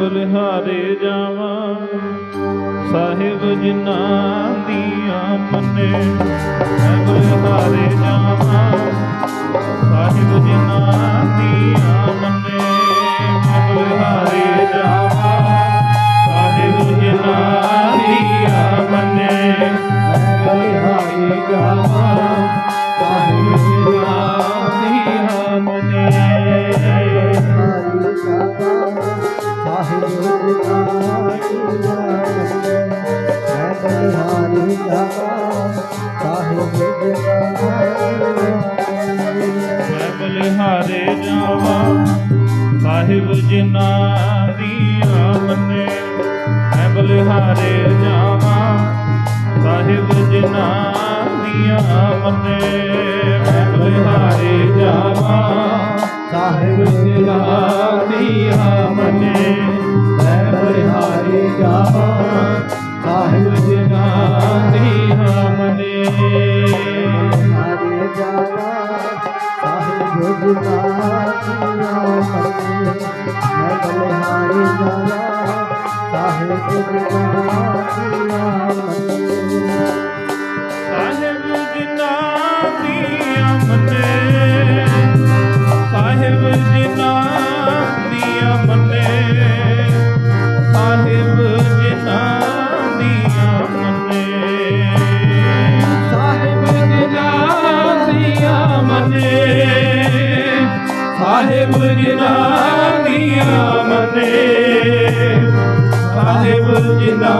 ਬਲਿਹਾਰੇ ਜਾਵਾਂ। ਸਾਹਿਬ ਜਿਨ੍ਹਾਂ ਦੀਆਂ ਮੰਨੇ ਮੈਂ ਬਲਿਹਾਰੇ ਜਾਵਾਂ। ਬਲਿਹਾਰੀ ਜਾਵਾ, ਸਾਹਿਬ ਜਿਨਾਰੀ ਮੈਂ ਬਲਿਹਾਰੇ ਸਾਹਿਬ ਜਿਨ੍ਹਾਂ ਦੀਆਂ ਮੰਨੇ। ਮੈਂ ਬਲਿਹਾਰੇ ਜਾਵਾਂ, ਸਾਹਿਬ ਜਿਨ੍ਹਾਂ ਦੀਆਂ ਮੰਨੇ। ਸਾਹਿਬ ਜਿਨਾਰੀਆ ਮਨੇ ਸਾਹਿਬ ਜਿਨ੍ਹਾਂ ਦੀਆਂ ਮਨੇ ਸਾਹਿਬ ਜਿਨ੍ਹਾਂ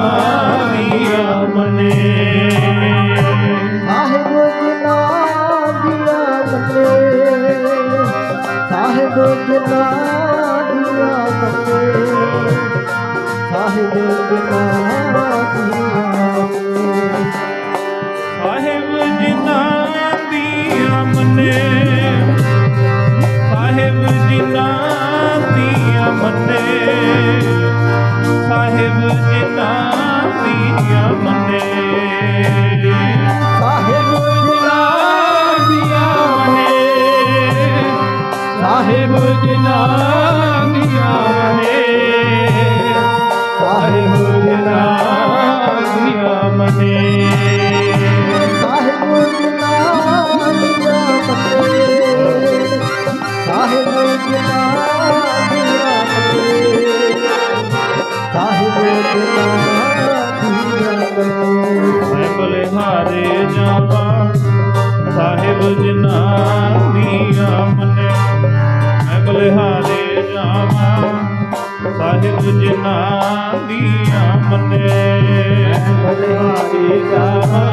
ਦੀਆਂ ਮੰਨੇ ਸਾਹਿਬ ਜਿਨ੍ਹਾਂ ਦੀਆਂ ਮੰਨੇ ਸਾਹਿਬ ਜਿਨਾਰੀਆ ਮੰਨੇ ਸਾਹਿਬ ਜਿਨ੍ਹਾਂ ਦੀਆਂ ਮੰਨੇ ਸਾਹਿਬ ਜਿਨ੍ਹਾਂ ਦੀਆਂ ਮੰਨੇ ਸਾਹਿਬ ਜਿਨਾ ਮੈਂ ਬਲਿਹਾਰੇ ਜਾਵਾਂ, ਸਾਹਿਬ ਜਿਨ੍ਹਾਂ ਦੀਆਂ ਮੰਨੇ। ਮੈਂ ਬਲਿਹਾਰੇ ਜਾਵਾਂ, ਸਾਹਿਬ ਜਿਨ੍ਹਾਂ ਦੀਆਂ ਮੰਨੇ ਬਲਿਹਾਰੀ ਜਾਵਾ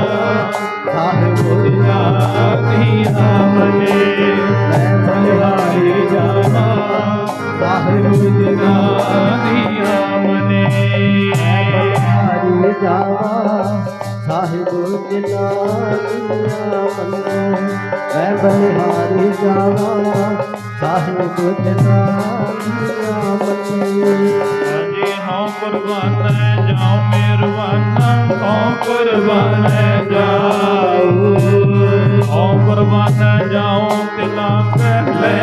ਸਾਹਿਬ ਜਿਨਾ ਮੰਨੇ ਮੈਂ ਬਲਿਹਾਰੀ ਜਾਵਾ ਸਾਹਿਬ ਜਿਨਾ ਮਨੇ ਹਾਂਜੀ ਹਉ ਕੁਰਬਾਨ ਜਾਉ ਮਿਹਰਬਾਨਾ ਹਉ ਕੁਰਬਾਨ ਜਾਉ।